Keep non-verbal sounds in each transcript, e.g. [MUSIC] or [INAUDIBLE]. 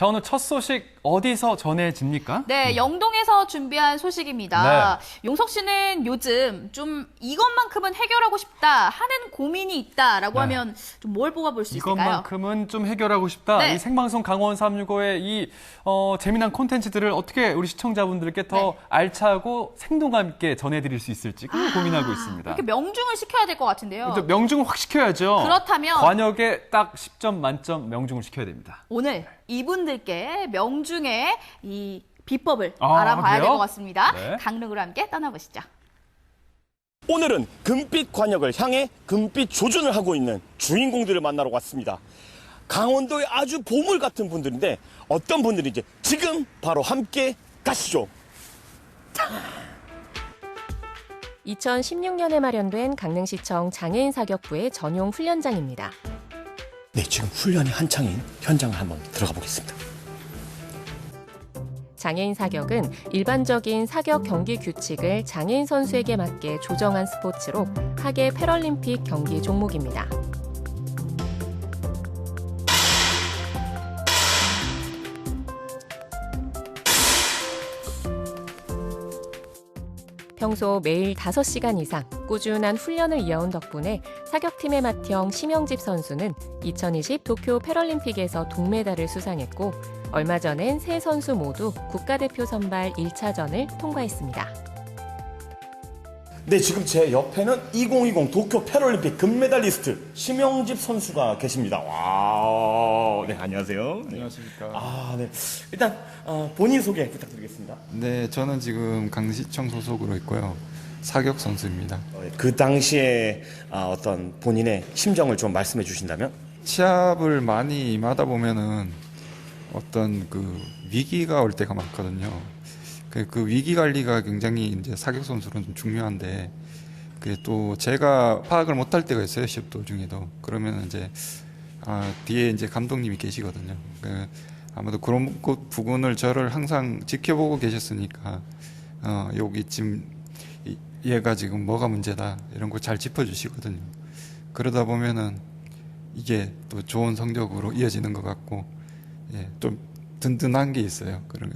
자, 오늘 첫 소식 어디서 전해집니까? 네, 영동에서 준비한 소식입니다. 용석 씨는 요즘 좀 이것만큼은 해결하고 싶다 하는 고민이 있다라고 네. 하면 좀 뭘 뽑아볼 수 있을까요? 이것만큼은 좀 해결하고 싶다. 네. 이 생방송 강원 365의 이 어, 재미난 콘텐츠들을 어떻게 우리 시청자분들께 더 네. 알차고 생동감 있게 전해드릴 수 있을지 그걸 고민하고 있습니다. 이렇게 명중을 시켜야 될 것 같은데요. 이제 명중을 확 시켜야죠. 그렇다면 관역에 딱 10점 만점 명중을 시켜야 됩니다. 오늘 이분들께 명중의 이 비법을 아, 알아봐야 될? 것 같습니다. 네. 강릉으로 함께 떠나보시죠. 오늘은 금빛 관역을 향해 금빛 조준을 하고 있는 주인공들을 만나러 왔습니다. 강원도의 아주 보물 같은 분들인데 어떤 분들인지 지금 바로 함께 가시죠. 2016년에 마련된 강릉시청 장애인 사격부의 전용 훈련장입니다. 네, 지금 훈련이 한창인 현장을 한번 들어가 보겠습니다. 장애인 사격은 일반적인 사격 경기 규칙을 장애인 선수에게 맞게 조정한 스포츠로 하계 패럴림픽 경기 종목입니다. 평소 매일 5시간 이상 꾸준한 훈련을 이어온 덕분에 사격팀의 맏형 심영집 선수는 2020 도쿄 패럴림픽에서 동메달을 수상했고 얼마 전엔 세 선수 모두 국가대표 선발 1차전을 통과했습니다. 네, 지금 제 옆에는 2020 도쿄 패럴림픽 금메달리스트 심영집 선수가 계십니다. 와, 네, 안녕하세요. 네. 안녕하십니까. 아, 네. 일단 어, 본인 소개 부탁드리겠습니다. 네, 저는 지금 강시청 소속으로 있고요. 사격 선수입니다. 어, 그 당시에 아, 어떤 본인의 심정을 좀 말씀해 주신다면? 시합을 많이 임하다 보면은 어떤 그 위기가 올 때가 많거든요. 그, 그 위기 관리가 굉장히 이제 사격 선수는 좀 중요한데 그게 또 제가 파악을 못할 때가 있어요 시합 도중에도 그러면 이제 아 뒤에 이제 감독님이 계시거든요. 그 아마도 그런 것 부분을 저를 항상 지켜보고 계셨으니까 어 여기쯤 이- 얘가 지금 뭐가 문제다 이런 거 잘 짚어주시거든요. 그러다 보면은 이게 또 좋은 성적으로 이어지는 것 같고 예, 좀 든든한 게 있어요. 그런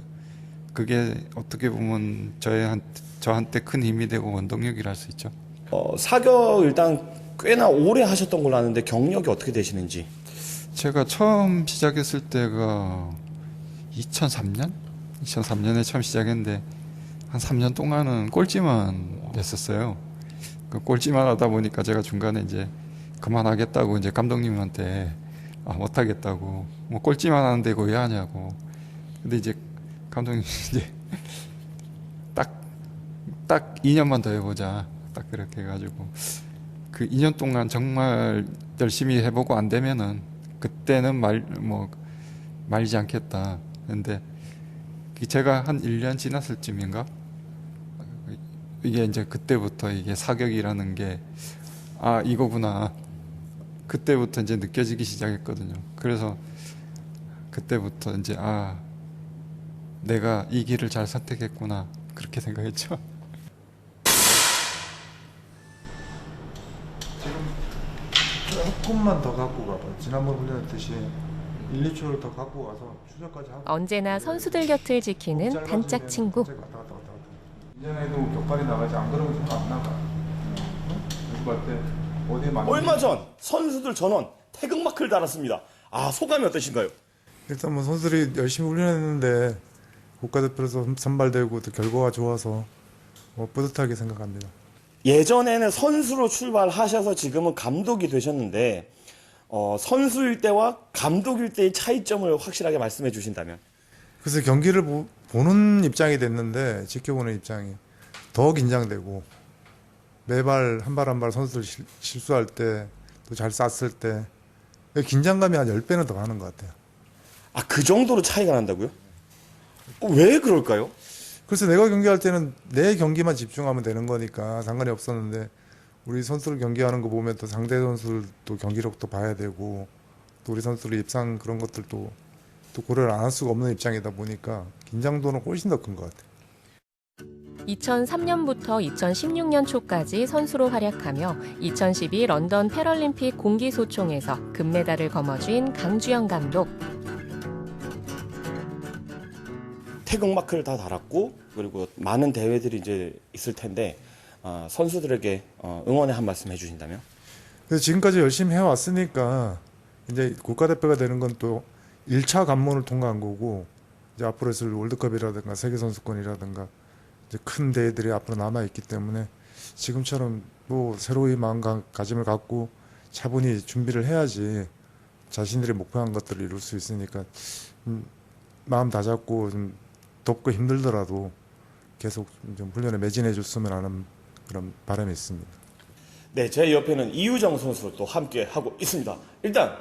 그게 어떻게 보면 저희한 저한테 큰 힘이 되고 원동력이라 할 수 있죠. 어, 사격 일단 꽤나 오래 하셨던 걸로 아는데 경력이 어떻게 되시는지. 제가 처음 시작했을 때가 2003년? 2003년에 처음 시작했는데 한 3년 동안은 꼴찌만 했었어요. 그 꼴찌만 하다 보니까 제가 중간에 이제 그만하겠다고 이제 감독님한테 아, 못하겠다고 뭐 꼴찌만 하는데 그거 왜 하냐고. 근데 이제 감독님 [LAUGHS] 이제 딱, 딱 2년만 더 해보자. 딱 그렇게 해가지고 그 2년 동안 정말 열심히 해보고 안 되면은 그때는 말, 뭐, 말지 않겠다. 근데 제가 한 1년 지났을 쯤인가? 이게 이제 그때부터 이게 사격이라는 게, 아, 이거구나. 그때부터 이제 느껴지기 시작했거든요. 그래서 그때부터 이제, 아, 내가 이 길을 잘 선택했구나. 그렇게 생각했죠. 조금만 더 갖고 가봐. 지난번 훈련했듯이 1, 2초를 더 갖고 가서 추적까지 하고. 언제나 선수들 곁을 지키는 단짝 친구. 갑자기 왔다 갔다 왔다 갔다. 이전에도 격발이 나가지 안 그러면 좀안 나가. 맞는 얼마 전 선수들 전원 태극 마크를 달았습니다. 아, 소감이 어떠신가요? 일단 뭐 선수들이 열심히 훈련했는데 국가대표에서 선발되고 또 결과가 좋아서 뭐 뿌듯하게 생각합니다. 예전에는 선수로 출발하셔서 지금은 감독이 되셨는데, 어, 선수일 때와 감독일 때의 차이점을 확실하게 말씀해 주신다면? 그래서 경기를 보, 보는 입장이 됐는데 지켜보는 입장이 더 긴장되고 매발 한 발 한 발 선수들 실, 실수할 때 또 잘 쐈을 때 긴장감이 한 10배는 더 가는 것 같아요. 아, 그 정도로 차이가 난다고요? 어, 왜 그럴까요? 그래서 내가 경기할 때는 내 경기만 집중하면 되는 거니까 상관이 없었는데 우리 선수들 경기하는 거 보면 또 상대 선수들도 경기력도 봐야 되고 또 우리 선수들 입상 그런 것들도 또 고려를 안 할 수가 없는 입장이다 보니까 긴장도는 훨씬 더 큰 것 같아요. 2003년부터 2016년 초까지 선수로 활약하며 2012 런던 패럴림픽 공기소총에서 금메달을 거머쥔 강주영 감독. 태극 마크를 다 달았고 그리고 많은 대회들이 이제 있을 텐데 어, 선수들에게 어, 응원의 한 말씀 해주신다면? 그래서 지금까지 열심히 해왔으니까 이제 국가대표가 되는 건 또 1차 관문을 통과한 거고 이제 앞으로 있을 월드컵이라든가 세계선수권이라든가 이제 큰 대회들이 앞으로 남아있기 때문에 지금처럼 뭐 새로운 마음가짐을 갖고 차분히 준비를 해야지 자신들이 목표한 것들을 이룰 수 있으니까 음, 마음 다잡고 좀 덥고 힘들더라도 계속 좀 훈련에 매진해 줬으면 하는 그런 바람이 있습니다. 네, 제 옆에는 이유정 선수 또 함께 하고 있습니다. 일단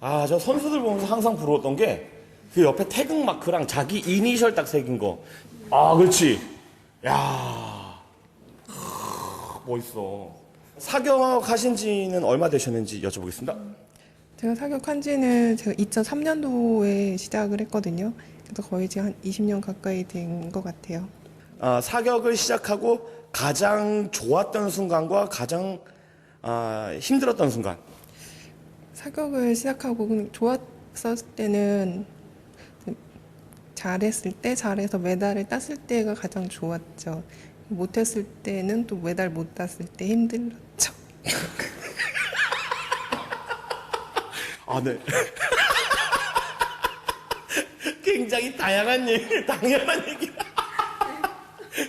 아, 저 선수들 보면서 항상 부러웠던 게 그 옆에 태극 마크랑 자기 이니셜 딱 새긴 거. 아, 그렇지. 야, 크, 멋있어. 사격하신 지는 얼마 되셨는지 여쭤보겠습니다. 제가 사격한 지는 제가 2003년도에 시작을 했거든요. 그래서 거의 지금 한 20년 가까이 된 것 같아요. 아, 사격을 시작하고 가장 좋았던 순간과 가장 아, 힘들었던 순간. 사격을 시작하고 좋았을 때는 잘했을 때, 잘해서 메달을 땄을 때가 가장 좋았죠. 못했을 때는 또 메달 못 땄을 때 힘들었죠. [LAUGHS] 아, 네. [LAUGHS] 굉장히 다양한 얘기, 당연한 얘기.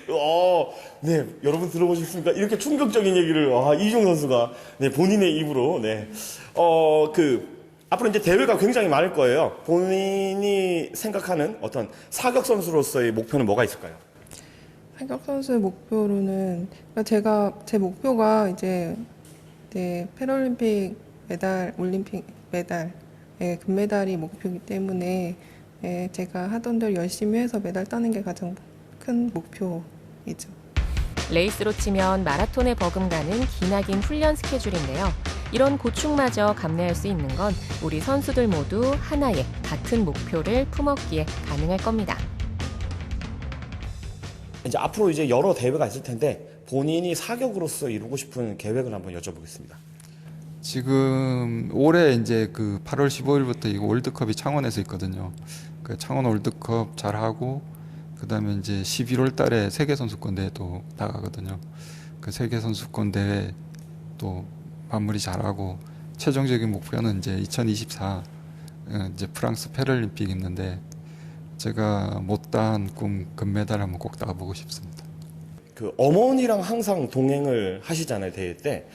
어, 네, 여러분 들어보셨습니까? 이렇게 충격적인 얘기를, 아, 이중 선수가, 네, 본인의 입으로, 네. 어, 그, 앞으로 이제 대회가 굉장히 많을 거예요. 본인이 생각하는 어떤 사격 선수로서의 목표는 뭐가 있을까요? 사격 선수의 목표로는 그러니까 제가 제 목표가 이제 네, 패럴림픽 메달, 올림픽 메달, 예, 금메달이 목표이기 때문에 예, 제가 하던 대로 열심히 해서 메달 따는 게 가장 큰 목표이죠. 레이스로 치면 마라톤에 버금가는 기나긴 훈련 스케줄인데요. 이런 고충마저 감내할 수 있는 건 우리 선수들 모두 하나의 같은 목표를 품었기에 가능할 겁니다. 이제 앞으로 이제 여러 대회가 있을 텐데, 본인이 사격으로서 이루고 싶은 계획을 한번 여쭤보겠습니다. 지금 올해 이제 그 8월 15일부터 이 월드컵이 창원에서 있거든요. 그 창원 월드컵 잘 하고 그다음에 이제 11월 달에 세계 선수권 대회도 나가거든요. 그 세계 선수권 대회 또 마무리 잘하고 최종적인 목표는 이제 2024 어, 이제 프랑스 패럴림픽 있는데 제가 못다한 꿈 금메달 한번 꼭 따보고 싶습니다. 그 어머니랑 항상 동행을 하시잖아요, 대회 때.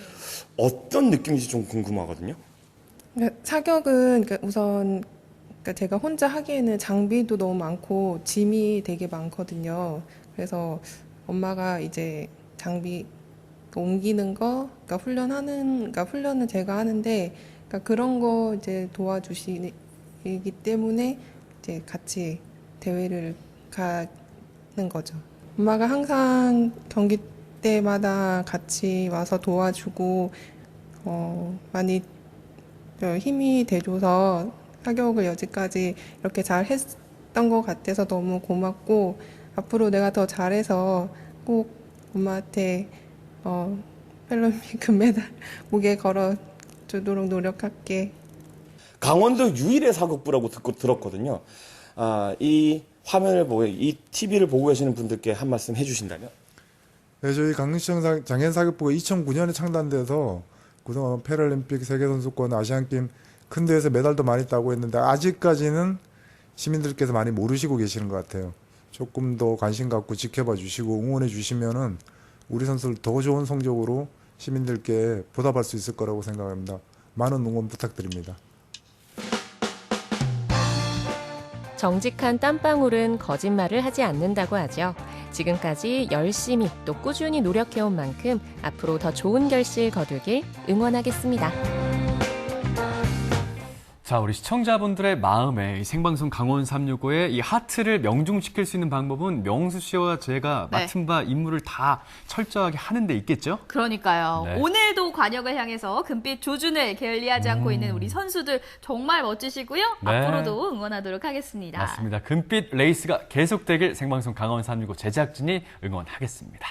어떤 느낌인지 좀 궁금하거든요. 그러니까 사격은 그러니까 우선 그러니까 제가 혼자 하기에는 장비도 너무 많고 짐이 되게 많거든요. 그래서 엄마가 이제 장비 옮기는 거, 그러니까 훈련하는, 그러니까 훈련은 제가 하는데, 그러니까 그런 거 이제 도와주시기 때문에 이제 같이 대회를 가는 거죠. 엄마가 항상 경기 때마다 같이 와서 도와주고, 어, 많이 어, 힘이 돼줘서 사격을 여지까지 이렇게 잘 했던 것 같아서 너무 고맙고 앞으로 내가 더 잘해서 꼭 엄마한테 어, 펠로미 [LAUGHS] 금메달 목에 걸어주도록 노력할게. 강원도 유일의 사극부라고 듣고 들었거든요. 아, 이 화면을 보고, 이 TV를 보고 계시는 분들께 한 말씀 해주신다면? 네, 저희 강릉시청 장애인사격부가 2009년에 창단돼서 그동안 패럴림픽 세계선수권 아시안게임 큰 대회에서 메달도 많이 따고 했는데 아직까지는 시민들께서 많이 모르시고 계시는 것 같아요. 조금 더 관심 갖고 지켜봐 주시고 응원해 주시면은 우리 선수들 더 좋은 성적으로 시민들께 보답할 수 있을 거라고 생각합니다. 많은 응원 부탁드립니다. 정직한 땀방울은 거짓말을 하지 않는다고 하죠. 지금까지 열심히 또 꾸준히 노력해온 만큼 앞으로 더 좋은 결실 거두길 응원하겠습니다. 자, 우리 시청자분들의 마음에 이 생방송 강원 365의 이 하트를 명중시킬 수 있는 방법은 명수 씨와 제가 네. 맡은 바 임무를 다 철저하게 하는 데 있겠죠? 그러니까요. 네. 오늘도 관역을 향해서 금빛 조준을 게을리하지 않고 있는 우리 선수들 정말 멋지시고요. 네. 앞으로도 응원하도록 하겠습니다. 맞습니다. 금빛 레이스가 계속되길 생방송 강원 365 제작진이 응원하겠습니다.